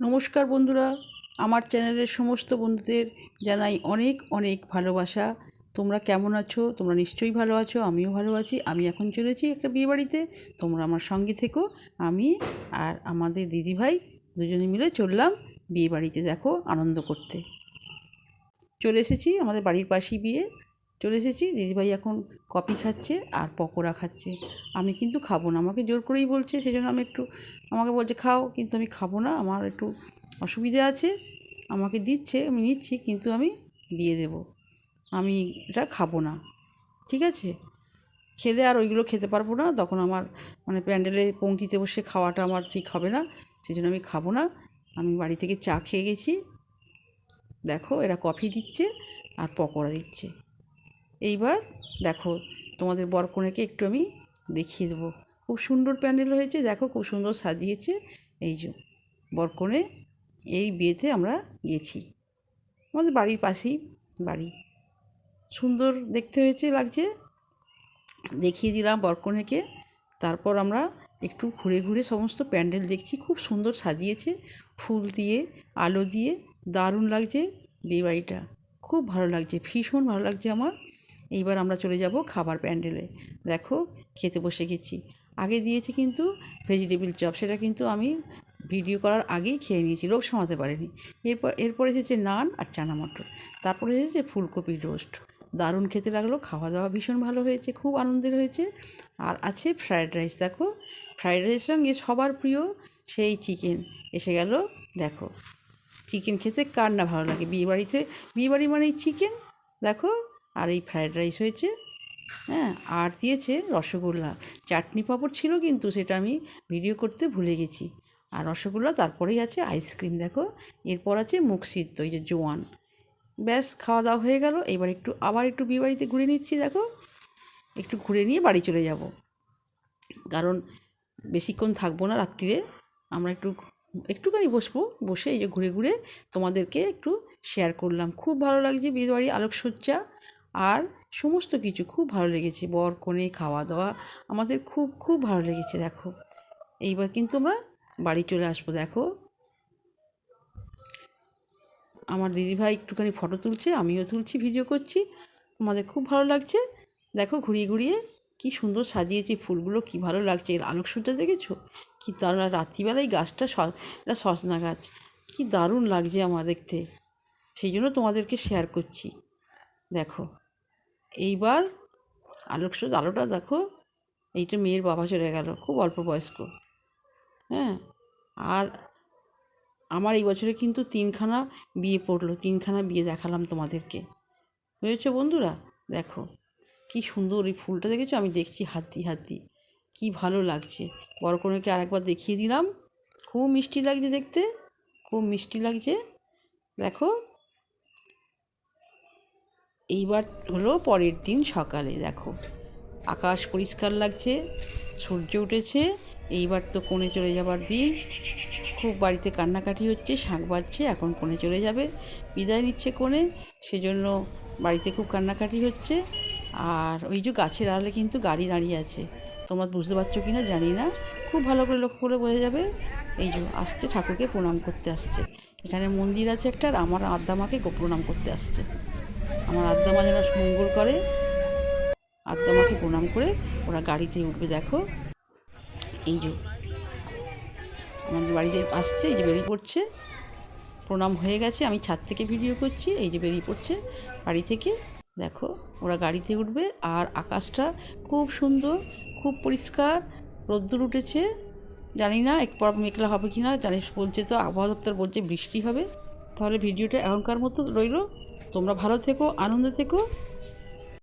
নমস্কার বন্ধুরা, আমার চ্যানেলের সমস্ত বন্ধুদের জানাই অনেক অনেক ভালোবাসা। তোমরা কেমন আছো? তোমরা নিশ্চয়ই ভালো আছো, আমিও ভালো আছি। আমি এখন চলেছি একটা বিয়েবাড়িতে তোমরা আমার সঙ্গে থেকো, আমি আর আমাদের দিদিভাই দুজনে মিলে চললাম বিয়েবাড়িতে দেখো, আনন্দ করতে। চলে এসেছি আমাদের বাড়ির পাশেই বিয়ে। চলে এসেছি। দিদিভাই এখন কফি খাচ্ছে আর পকোড়া খাচ্ছে। আমি কিন্তু খাব না। আমাকে জোর করেই বলছে সেই জন্য আমি একটু, আমাকে বলছে, খাও, কিন্তু আমি খাব না। আমার একটু অসুবিধে আছে। আমাকে দিচ্ছে, আমি নিচ্ছি, কিন্তু আমি দিয়ে দেব। আমি এটা খাব না। ঠিক আছে? খেলে আর ওইগুলো খেতে পারব না। তখন আমার মানে প্যান্ডেলে পঙ্কিতে বসে খাওয়াটা আমার ঠিক হবে না। সেই জন্য আমি খাব না। আমি বাড়ি থেকে চা খেয়ে গেছি। দেখো, এরা কফি দিচ্ছে আর পকোড়া দিচ্ছে। এইবার দেখো তোমাদের বরকনেকে একটু আমি দেখিয়ে দেবো। খুব সুন্দর প্যান্ডেল হয়েছে, দেখো খুব সুন্দর সাজিয়েছে। এই যে বরকনে এই বিয়েতে আমরা গেছি। আমাদের বাড়ির পাশেই বাড়ি। সুন্দর দেখতে হয়েছে, লাগছে। দেখিয়ে দিলাম বরকনেকে তারপর আমরা একটু ঘুরে ঘুরে সমস্ত প্যান্ডেল দেখছি। খুব সুন্দর সাজিয়েছে, ফুল দিয়ে, আলো দিয়ে। দারুণ লাগছে বিয়েবাড়িটা। খুব ভালো লাগছে, ভীষণ ভালো লাগছে আমার। এইবার আমরা চলে যাব খাবার প্যান্ডেলে। দেখো, খেতে বসে গেছি। আগে দিয়েছি কিন্তু ভেজিটেবিল চপ সেটা কিন্তু আমি ভিডিও করার আগেই খেয়ে নিয়েছি লোক সামাতে পারিনি। এরপর এরপর এসেছে নান আর চানা মটর। তারপরে এসেছে ফুলকপির রোস্ট দারুণ খেতে লাগল খাওয়া দাওয়া ভীষণ ভালো হয়েছে, খুব আনন্দের হয়েছে। আর আছে ফ্রায়েড রাইস দেখো। ফ্রায়েড রাইসের সঙ্গে সবার প্রিয় সেই চিকেন এসে গেল, দেখো। চিকেন খেতে কার না ভালো লাগে? বিয়েবাড়িতে, বিয়েবাড়ি মানেই চিকেন দেখো। আর এই ফ্রায়েড রাইস হয়েছে হ্যাঁ আর দিয়েছে রসগোল্লা। চাটনি পাঁপড় ছিল কিন্তু সেটা আমি ভিডিও করতে ভুলে গেছি। আর রসগোল্লা তারপরেই আছে আইসক্রিম, দেখো। এরপর আছে মুখ সিদ্ধ, এই যে জোয়ান। ব্যাস খাওয়া দাওয়া হয়ে গেল। এবার একটু, আবার একটু বিয়েবাড়িতে ঘুরে নিচ্ছি, দেখো। একটু ঘুরে নিয়ে বাড়ি চলে যাব। কারণ বেশিক্ষণ থাকব না রাত্রিরে। আমরা একটু, একটুখানি বসবো, বসে এই যে ঘুরে ঘুরে তোমাদেরকে একটু শেয়ার করলাম। খুব ভালো লাগছে বিয়েবাড়ি আলোকসজ্জা। আর সমস্ত কিছু খুব ভালো লেগেছে। বর কনে খাওয়া দাওয়া আমাদের খুব খুব ভালো লেগেছে, দেখো। এইবার কিন্তু আমরা বাড়ি চলে আসব, দেখো। আমার দিদিভাই একটুখানি ফটো তুলছে, আমিও তুলছি, ভিডিও করছি। আমাদের খুব ভালো লাগছে। দেখো ঘুরিয়ে ঘুরিয়ে কি সুন্দর সাজিয়েছে ফুলগুলো, কি ভালো লাগছে। এর আলোকসজ্জা দেখেছ? কি দারুণ, আর রাত্রিবেলায় গাছটা এটা সজনা গাছ। কি দারুণ লাগছে আমার দেখতে। সেই জন্য তোমাদেরকে শেয়ার করছি। দেখো। এইবার আলোকসজ্জা আলোটা দেখো, এইটা মেয়ের বাবা চলে গেল, খুব অল্প বয়স্ক। হ্যাঁ? আর আমার এই বছরে কিন্তু তিনখানা বিয়ে পড়ল, তিনখানা বিয়ে দেখালাম তোমাদেরকে। বুঝেছ বন্ধুরা? দেখো, কি সুন্দর এই ফুলটা দেখেছ? আমি দেখছি হাতি হাতি, কি ভালো লাগছে। বড় কনেকে আরেকবার দেখিয়ে দিলাম। খুব মিষ্টি লাগছে দেখতে, খুব মিষ্টি লাগছে। দেখো এইবার হলো পরের দিন সকালে, দেখো। আকাশ পরিষ্কার লাগছে, সূর্য উঠেছে, এইবার তো কোণে চলে যাবার দিন। খুব বাড়িতে কান্নাকাটি হচ্ছে, শাঁখ বাজছে, এখন কোণে চলে যাবে। বিদায় নিচ্ছে কোণে, সেজন্য বাড়িতে খুব কান্নাকাটি হচ্ছে। আর ওই যে গাছের আড়ালে কিন্তু গাড়ি দাঁড়িয়ে আছে। তোমরা বুঝতে পারছ কি না জানি না। খুব ভালো করে লক্ষ্য করে বোঝা যাবে। এই যে আসছে, ঠাকুরকে প্রণাম করতে আসছে। এখানে মন্দির আছে একটা, আর আমার আদ্দামাকে প্রণাম করতে আসছে। আমার আদ্দামা যেন মঙ্গল করে। আদ্দামাকে প্রণাম করে ওরা গাড়িতে উঠবে, দেখো। এই যে আমাদের বাড়িতে আসছে, এই যে বেরিয়ে পড়ছে। প্রণাম হয়ে গেছে, আমি ছাদ থেকে ভিডিও করছি, এই যে বেরিয়ে পড়ছে বাড়ি থেকে। দেখো, ওরা গাড়িতে উঠবে আর আকাশটা খুব সুন্দর, খুব পরিষ্কার, রোদ্দুর উঠেছে। জানি না এক পর মেঘলা হবে কি না জানিস বলছে তো, আবহাওয়া দপ্তর বলছে বৃষ্টি হবে। তাহলে ভিডিওটা এখনকার মতো রইল। তোমরা ভালো থেকো আনন্দে থেকো।